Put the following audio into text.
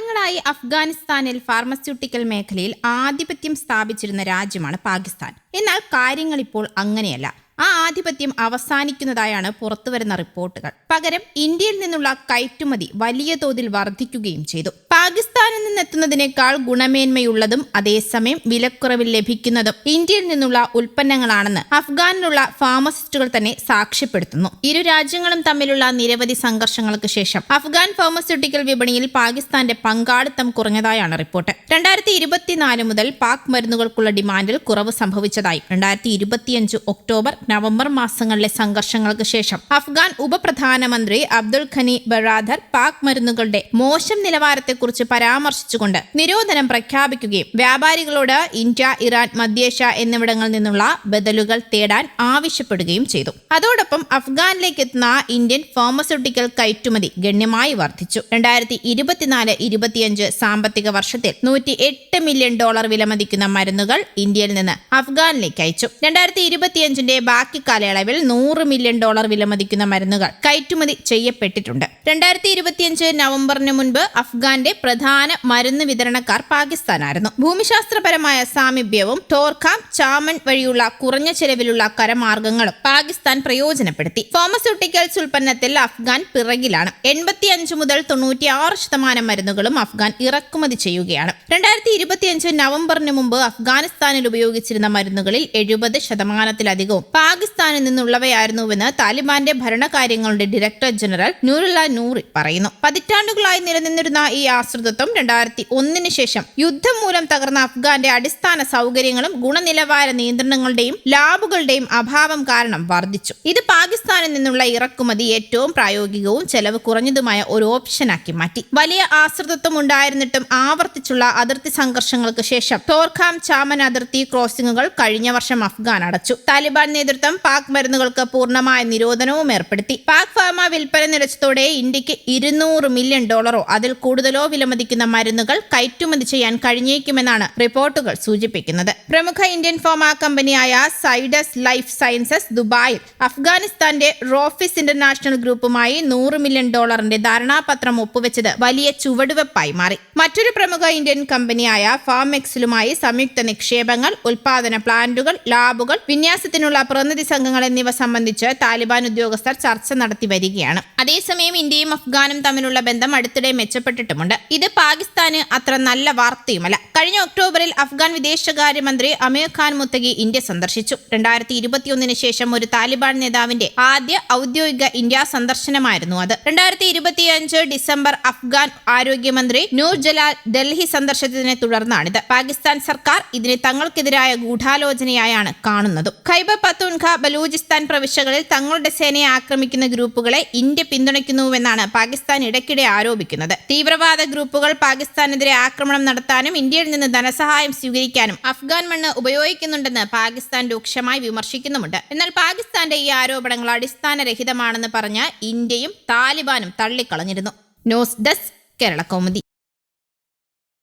കാലങ്ങളായി അഫ്ഗാനിസ്ഥാനിൽ ഫാർമസ്യൂട്ടിക്കൽ മേഖലയിൽ ആധിപത്യം സ്ഥാപിച്ചിരുന്ന രാജ്യമാണ് പാകിസ്ഥാൻ. എന്നാൽ കാര്യങ്ങൾ ഇപ്പോൾ അങ്ങനെയല്ല. ആ ആധിപത്യം അവസാനിക്കുന്നതായാണ് പുറത്തുവരുന്ന റിപ്പോർട്ടുകൾ. പകരം ഇന്ത്യയിൽ നിന്നുള്ള കയറ്റുമതി വലിയ തോതിൽ വർദ്ധിക്കുകയും ചെയ്തു. പാകിസ്ഥാനിൽ നിന്നെത്തുന്നതിനേക്കാൾ ഗുണമേന്മയുള്ളതും അതേസമയം വിലക്കുറവിൽ ലഭിക്കുന്നതും ഇന്ത്യയിൽ നിന്നുള്ള ഉൽപ്പന്നങ്ങളാണെന്ന് അഫ്ഗാനിലുള്ള ഫാർമസിസ്റ്റുകൾ തന്നെ സാക്ഷ്യപ്പെടുത്തുന്നു. ഇരു രാജ്യങ്ങളും തമ്മിലുള്ള നിരവധി സംഘർഷങ്ങൾക്ക് ശേഷം അഫ്ഗാൻ ഫാർമസ്യൂട്ടിക്കൽ വിപണിയിൽ പാകിസ്ഥാന്റെ പങ്കാളിത്തം കുറഞ്ഞതായാണ് റിപ്പോർട്ട്. രണ്ടായിരത്തി ഇരുപത്തിനാല് മുതൽ പാക് മരുന്നുകൾക്കുള്ള ഡിമാൻഡിൽ കുറവ് സംഭവിച്ചതായി. രണ്ടായിരത്തി ഇരുപത്തിയഞ്ച് ഒക്ടോബർ നവംബർ മാസങ്ങളിലെ സംഘർഷങ്ങൾക്ക് ശേഷം അഫ്ഗാൻ ഉപപ്രധാനമന്ത്രി അബ്ദുൾ ഖനി ബറാദർ പാക് മരുന്നുകളുടെ മോശം നിലവാരത്തെക്കുറിച്ച് പരാമർശിച്ചുകൊണ്ട് നിരോധനം പ്രഖ്യാപിക്കുകയും വ്യാപാരികളോട് ഇന്ത്യ ഇറാൻ മധ്യേഷ്യ എന്നിവിടങ്ങളിൽ നിന്നുള്ള ബദലുകൾ തേടാൻ ആവശ്യപ്പെടുകയും ചെയ്തു. അതോടൊപ്പം അഫ്ഗാനിലേക്ക് എത്തുന്ന ഇന്ത്യൻ ഫാർമസ്യൂട്ടിക്കൽ കയറ്റുമതി ഗണ്യമായി വർദ്ധിച്ചു. രണ്ടായിരത്തി ഇരുപത്തിനാല് ഇരുപത്തിയഞ്ച് സാമ്പത്തിക വർഷത്തിൽ നൂറ്റി എട്ട് മില്യൺ ഡോളർ വിലമതിക്കുന്ന മരുന്നുകൾ ഇന്ത്യയിൽ നിന്ന് അഫ്ഗാനിലേക്ക് അയച്ചു. രണ്ടായിരത്തി ഇരുപത്തിയഞ്ചിന്റെ ബാക്കി കാലയളവിൽ നൂറ് മില്യൺ ഡോളർ വിലമതിക്കുന്ന മരുന്നുകൾ കയറ്റുമതി ചെയ്യപ്പെട്ടിട്ടുണ്ട്. രണ്ടായിരത്തി ഇരുപത്തിയഞ്ച് നവംബറിന് മുൻപ് അഫ്ഗാന്റെ പ്രധാന മരുന്ന് വിതരണക്കാർ പാകിസ്ഥാനായിരുന്നു. ഭൂമിശാസ്ത്രപരമായ സാമീപ്യവും ടോർഖാം ചാമൻ വഴിയുള്ള കുറഞ്ഞ ചെലവിലുള്ള കരമാർഗങ്ങളും പാകിസ്ഥാൻ പ്രയോജനപ്പെടുത്തി. ഫാർമസ്യൂട്ടിക്കൽസ് ഉൽപ്പന്നത്തിൽ അഫ്ഗാൻ പിറകിലാണ്. എൺപത്തിയഞ്ച് മുതൽ തൊണ്ണൂറ്റിയാറ് ശതമാനം മരുന്നുകളും അഫ്ഗാൻ ഇറക്കുമതി ചെയ്യുകയാണ്. രണ്ടായിരത്തി ഇരുപത്തിയഞ്ച് നവംബറിന് മുമ്പ് അഫ്ഗാനിസ്ഥാനിൽ ഉപയോഗിച്ചിരുന്ന മരുന്നുകളിൽ എഴുപത് ശതമാനത്തിലധികവും പാകിസ്ഥാനിൽ നിന്നുള്ളവയായിരുന്നുവെന്ന് താലിബാന്റെ ഭരണകാര്യങ്ങളുടെ ഡയറക്ടർ ജനറൽ നൂറുല്ല നൂറി പറയുന്നു. പതിറ്റാണ്ടുകളായി നിലനിന്നിരുന്ന ഈ ആശ്രിതത്വം രണ്ടായിരത്തി ഒന്നിന് ശേഷം യുദ്ധം മൂലം തകർന്ന അഫ്ഗാന്റെ അടിസ്ഥാന സൗകര്യങ്ങളും ഗുണനിലവാര നിയന്ത്രണങ്ങളുടെയും ലാബുകളുടെയും അഭാവം കാരണം വർദ്ധിച്ചു. ഇത് പാകിസ്ഥാനിൽ നിന്നുള്ള ഇറക്കുമതി ഏറ്റവും പ്രായോഗികവും ചെലവ് കുറഞ്ഞതുമായ ഒരു ഓപ്ഷനാക്കി മാറ്റി. വലിയ ആശ്രിതത്വം ഉണ്ടായിരുന്നിട്ടും ആവർത്തിച്ചുള്ള അതിർത്തി സംഘർഷങ്ങൾക്ക് ശേഷം ടോർഖാം ചാമൻ അതിർത്തി ക്രോസിംഗുകൾ കഴിഞ്ഞ വർഷം അഫ്ഗാൻ അടച്ചു. താലിബാൻ നേതൃത്വം പാക് മരുന്നുകൾക്ക് പൂർണമായ നിരോധനവും ഏർപ്പെടുത്തി. പാക് ഫാർമ വിൽപ്പന നിലച്ചതോടെ ഇന്ത്യയ്ക്ക് ഇരുന്നൂറ് മില്യൺ ഡോളറോ അതിൽ കൂടുതലോ വിലമതിക്കുന്ന മരുന്നുകൾ കയറ്റുമതി ചെയ്യാൻ കഴിഞ്ഞേക്കുമെന്നാണ് റിപ്പോർട്ടുകൾ സൂചിപ്പിക്കുന്നത്. പ്രമുഖ ഇന്ത്യൻ ഫാർമ കമ്പനിയായ സൈഡസ് ലൈഫ് സയൻസസ് ദുബായിൽ അഫ്ഗാനിസ്ഥാന്റെ റോഫിസ് ഇന്റർനാഷണൽ ഗ്രൂപ്പുമായി നൂറ് മില്യൺ ഡോളറിന്റെ ധാരണാപത്രം ഒപ്പുവെച്ചത് വലിയ ചുവടുവെപ്പായി മാറി. മറ്റൊരു പ്രമുഖ ഇന്ത്യൻ കമ്പനിയായ ഫാമെക്സിലുമായി സംയുക്ത നിക്ഷേപങ്ങൾ ഉൽപാദന പ്ലാന്റുകൾ ലാബുകൾ വിന്യാസത്തിനുള്ള പ്രതിനിധി സംഘങ്ങൾ എന്നിവ സംബന്ധിച്ച് താലിബാൻ ഉദ്യോഗസ്ഥർ ചർച്ച നടത്തി വരികയാണ്. അതേസമയം ഇന്ത്യയും അഫ്ഗാനും തമ്മിലുള്ള ബന്ധം അടുത്തിടെ മെച്ചപ്പെട്ടിട്ടുമുണ്ട്. ഇത് പാകിസ്ഥാന് അത്ര നല്ല വാർത്തയുമല്ല. കഴിഞ്ഞ ഒക്ടോബറിൽ അഫ്ഗാൻ വിദേശകാര്യമന്ത്രി അമീർ ഖാൻ മുത്തഗി ഇന്ത്യ സന്ദർശിച്ചു. രണ്ടായിരത്തി ഇരുപത്തിയൊന്നിന് ശേഷം ഒരു താലിബാൻ നേതാവിന്റെ ആദ്യ ഔദ്യോഗിക ഇന്ത്യ സന്ദർശനമായിരുന്നു അത്. രണ്ടായിരത്തി ഇരുപത്തിയഞ്ച് ഡിസംബർ അഫ്ഗാൻ ആരോഗ്യമന്ത്രി നൂർ ജലാൽ ഡൽഹി സന്ദർശനത്തിനെ തുടർന്നാണിത്. പാകിസ്ഥാൻ സർക്കാർ ഇതിനെ തങ്ങൾക്കെതിരായ ഗൂഢാലോചനയായാണ് കാണുന്നത്. ഖൈബർ പത്തുൻഖ ബലൂചിസ്ഥാൻ പ്രവിശ്യകളിൽ തങ്ങളുടെ സേനയെ ആക്രമിക്കുന്ന ഗ്രൂപ്പുകളെ ഇന്ത്യ പിന്തുണയ്ക്കുന്നുവെന്നാണ് പാകിസ്ഥാൻ ഇടയ്ക്കിടെ ആരോപിക്കുന്നത്. തീവ്രവാദ ഗ്രൂപ്പുകൾ പാകിസ്ഥാനെതിരെ ആക്രമണം നടത്താനും ഇന്ത്യയിൽ നിന്ന് ധനസഹായം സ്വീകരിക്കാനും അഫ്ഗാൻ മണ്ണ് ഉപയോഗിക്കുന്നുണ്ടെന്ന് പാകിസ്ഥാൻ രൂക്ഷമായി വിമർശിക്കുന്നുമുണ്ട്. എന്നാൽ പാകിസ്ഥാന്റെ ഈ ആരോപണങ്ങൾ അടിസ്ഥാനരഹിതമാണെന്ന് പറഞ്ഞ് ഇന്ത്യയും താലിബാനും തള്ളിക്കളഞ്ഞിരുന്നു. News desk Kerala Kaumudi.